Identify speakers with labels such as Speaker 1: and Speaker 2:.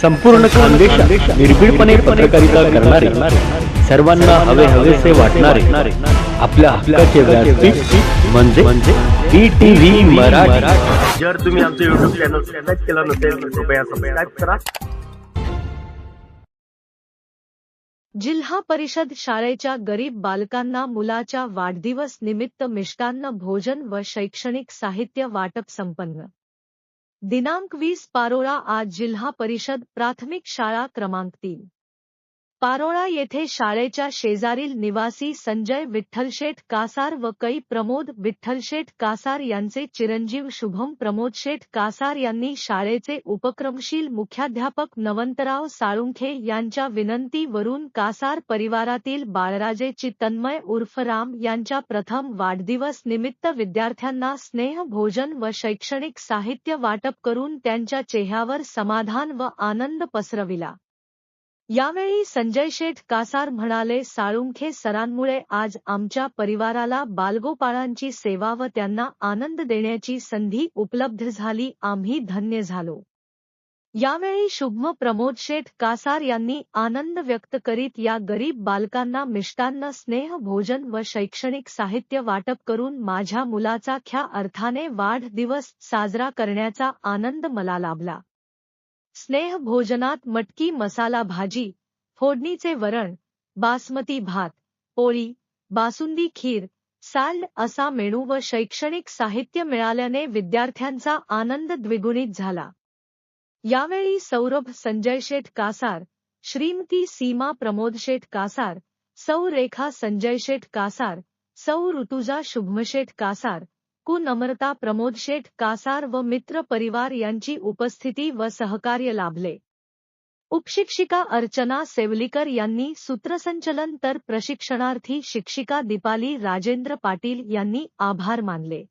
Speaker 1: संपूर्ण खानदेशात निर्भीडपणे पत्रकारिता करणारे सर्वांना हवे हवेसे वाटणारे आपल्या हक्काचे व्यासपीठ म्हणजे म्हणजे ईटीव्ही मराठी.
Speaker 2: जर तुम्ही आमचं युट्यूब चॅनल सबस्क्राईब केलं नसेल तर कृपया सबस्क्राईब करा.
Speaker 3: जिल्हा परिषद शाळेच्या गरीब बालकांना मुलाच्या वाढदिवस निमित्त मिष्टान्न भोजन व शैक्षणिक साहित्य वाटप संपन्न. दिनांक वीस पारोळा आज जिल्हा परिषद प्राथमिक शाळा क्रमांक तीन. पारोळा येथे शाळेच्या शेजारील निवासी संजय विठ्ठलशेठ कासार व कै प्रमोद विठ्ठलशेठ कासार यांचे चिरंजीव शुभम प्रमोदशेठ कासार यांनी शाळेचे उपक्रमशील मुख्याध्यापक नवंतराव साळुंखे यांच्या विनंतीवरून कासार परिवारातील बाळराजे चितन्मय उर्फ राम यांच्या प्रथम वाढदिवस निमित्त विद्यार्थ्यांना स्नेह भोजन व शैक्षणिक साहित्य वाटप करून त्यांच्या चेहऱ्यावर समाधान व आनंद पसरविला. यावेळी संजय शेठ कासार म्हणाले साळुंखे सरांमुळे आज आमच्या परिवाराला बालगोपाळांची सेवा व त्यांना आनंद देण्याची संधी उपलब्ध झाली आम्ही धन्य झालो. यावेळी शुभम प्रमोद शेठ कासार यांनी आनंद व्यक्त करीत या गरीब बालकांना मिष्टान्न स्नेह भोजन व शैक्षणिक साहित्य वाटप करून माझ्या मुलाचा ख्या अर्थाने वाढदिवस साजरा करण्याचा आनंद मला लाभला. स्नेह भोजनात मटकी मसाला भाजी फोडणीचे वरण बासमती भात पोळी बासुंदी खीर साल्ड असा मेनू व शैक्षणिक साहित्य मिळाल्याने विद्यार्थ्यांचा आनंद द्विगुणित झाला. यावेळी सौरभ संजय शेठ कासार श्रीमती सीमा प्रमोद शेठ कासार सौ रेखा संजय शेठ कासार सौ ऋतुजा शुभमशेठ कासार कुनम्रता प्रमोद शेठ कासार व मित्र परिवार यांची उपस्थिती व सहकार्य लाभले. उपशिक्षिका अर्चना सेवलीकर यांनी सूत्रसंचलन तर प्रशिक्षणार्थी शिक्षिका दीपाली राजेंद्र पाटील यांनी आभार मानले.